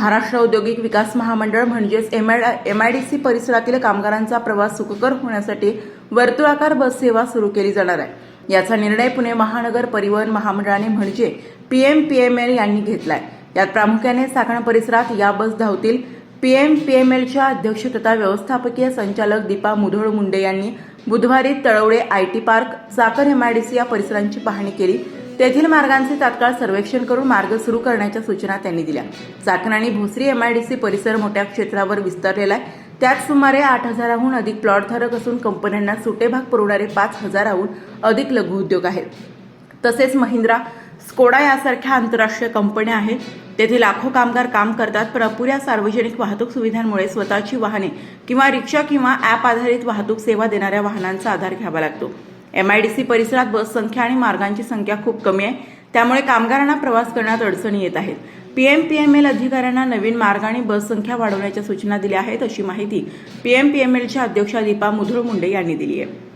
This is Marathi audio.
महाराष्ट्र औद्योगिक विकास महामंडळ म्हणजेच M I M I D C परिसरातील कामगारांचा प्रवास सुखकर होण्यासाठी वर्तुळाकार बस सेवा सुरू केली जाणार आहे. याचा निर्णय पुणे महानगर परिवहन महामंडळाने म्हणजे P M P M L यांनी घेतलाय. यात प्रामुख्याने साखण परिसरात या बस धावतील पी एम पी एम एलच्या अध्यक्ष तथा व्यवस्थापकीय संचालक दीपा मुधोळ मुंडे यांनी बुधवारी Talawade I T park Chakan M I D C या परिसरांची पाहणी केली. तेथील मार्गांचे तात्काळ सर्वेक्षण करून मार्ग सुरू करण्याच्या सूचना त्यांनी दिल्या. चाकण आणि भोसरी एमआयडीसी परिसर मोठ्या क्षेत्रावर विस्तारलेला आहे. त्यात सुमारे आठ हजाराहून अधिक प्लॉटधारक असून कंपन्यांना सुटे भाग पुरवणारे पाच हजाराहून अधिक लघु उद्योग आहेत. तसेच महिंद्रा स्कोडा यासारख्या आंतरराष्ट्रीय कंपन्या आहेत. तेथे लाखो कामगार काम करतात पण अपुऱ्या सार्वजनिक वाहतूक सुविधांमुळे स्वतःची वाहने किंवा रिक्षा किंवा ॲप आधारित वाहतूक सेवा देणाऱ्या वाहनांचा आधार घ्यावा लागतो. एम आय डी सी परिसरात बस संख्या आणि मार्गांची संख्या खूप कमी आहे. त्यामुळे कामगारांना प्रवास करण्यात अडचणी येत आहेत. पीएम पीएमएल अधिकाऱ्यांना नवीन मार्ग आणि बस संख्या वाढवण्याच्या सूचना दिल्या आहेत अशी माहिती पीएम पीएमएलच्या अध्यक्षा दीपा मुधोळ मुंडे यांनी दिली आहे.